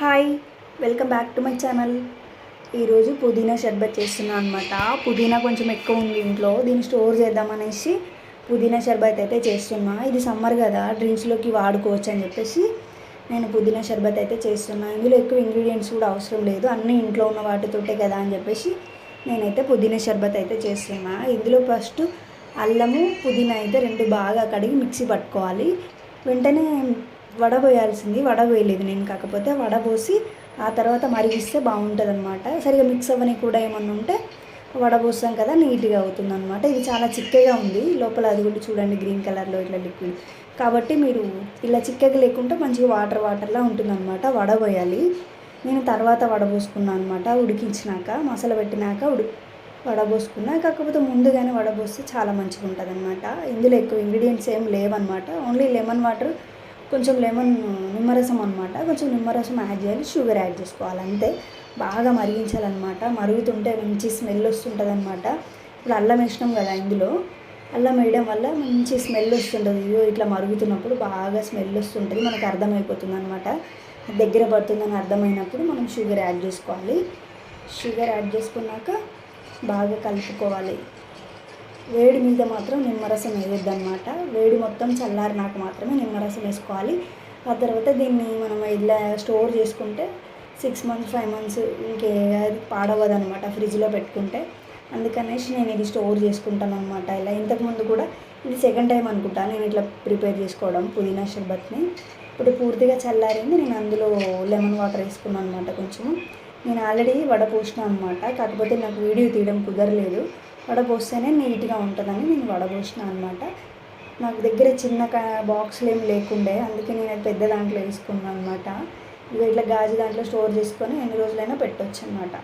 Hi welcome back to my channel. ఈరోజు పుదీనా షర్బత్ చేస్తున్నాను అనమాట పుదీనా కొంచెం ఎక్కువ ఉంది ఇంట్లో దీన్ని స్టోర్ చేద్దామనేసి పుదీనా షర్బత్ అయితే చేస్తున్నా. ఇది సమ్మర్ కదా డ్రింక్స్లోకి వాడుకోవచ్చు అని చెప్పేసి నేను పుదీనా షర్బత్ అయితే చేస్తున్నా. ఇందులో ఎక్కువ ఇంగ్రీడియంట్స్ కూడా అవసరం లేదు అన్నీ ఇంట్లో ఉన్న వాటితోటే కదా అని చెప్పేసి నేనైతే పుదీనా షర్బత్ అయితే చేస్తున్నా. ఇందులో ఫస్ట్ అల్లము పుదీనా అయితే రెండు బాగా కడిగి మిక్సీ పట్టుకోవాలి. వెంటనే వడబోయాల్సింది వడబోయలేదు నేను కాకపోతే వడబోసి ఆ తర్వాత మరిగిస్తే బాగుంటుంది అనమాట సరిగా మిక్స్ అవ్వని కూడా ఏమన్నా ఉంటే వడబోస్తాం కదా నీట్గా అవుతుంది అనమాట ఇది చాలా చిక్కగా ఉంది. లోపల అది కూడా చూడండి గ్రీన్ కలర్లో ఇట్లా లిక్విడ్. కాబట్టి మీరు ఇలా చిక్కగా లేకుంటే మంచిగా వాటర్ వాటర్లా ఉంటుంది అనమాట వడబోయాలి. నేను తర్వాత వడబోసుకున్నాను అనమాట ఉడికించినాక మసాలా పెట్టినాక ఉడి వడబోసుకున్నా. కాకపోతే ముందుగానే వడబోస్తే చాలా మంచిగా ఉంటుంది అనమాట ఇందులో ఎక్కువ ఇంగ్రీడియంట్స్ ఏం లేవన్నమాట. ఓన్లీ లెమన్ వాటర్ కొంచెం లెమన్ నిమ్మరసం అనమాట కొంచెం నిమ్మరసం యాడ్ చేయాలి షుగర్ యాడ్ చేసుకోవాలి అంతే. బాగా మరిగించాలన్నమాట. మరుగుతుంటే మంచి స్మెల్ వస్తుంటుంది అనమాట ఇప్పుడు అల్లం వేసినాం కదా ఇందులో. అల్లం వేయడం వల్ల మంచి స్మెల్ వస్తుంటుంది. ఇదిగో ఇట్లా మరుగుతున్నప్పుడు బాగా స్మెల్ వస్తుంటుంది. మనకు అర్థమైపోతుంది అనమాట దగ్గర పడుతుందని అర్థమైనప్పుడు మనం షుగర్ యాడ్ చేసుకోవాలి. షుగర్ యాడ్ చేసుకున్నాక బాగా కలుపుకోవాలి. వేడి మీద మాత్రం నిమ్మరసం వేయొద్దన్నమాట. వేడి మొత్తం చల్లారినాక మాత్రమే నిమ్మరసం వేసుకోవాలి. ఆ తర్వాత దీన్ని మనం ఇలా స్టోర్ చేసుకుంటే సిక్స్ మంత్స్ ఫైవ్ మంత్స్ ఇంకే అది పాడవదు అనమాట ఫ్రిడ్జ్లో పెట్టుకుంటే. అందుకనేసి నేను ఇది స్టోర్ చేసుకుంటాను అనమాట ఇలా ఇంతకుముందు కూడా ఇది సెకండ్ టైం అనుకుంటా. నేను ఇట్లా ప్రిపేర్ చేసుకోవడం పుదీనా షర్బత్ని. ఇప్పుడు పూర్తిగా చల్లారింది. నేను అందులో లెమన్ వాటర్ వేసుకున్నాను అనమాట కొంచెము. నేను ఆల్రెడీ వడపోసిన అనమాట కాకపోతే నాకు వీడియో తీయడం కుదరలేదు. వడపోస్తేనే నీట్గా ఉంటుందని నేను వడపోసిన అనమాట నాకు దగ్గర చిన్న బాక్సులు ఏం లేకుండే. అందుకే నేను పెద్ద దాంట్లో వేసుకున్నాను అనమాట ఇట్లా గాజు దాంట్లో స్టోర్ చేసుకొని ఎన్ని రోజులైనా పెట్టొచ్చు అనమాట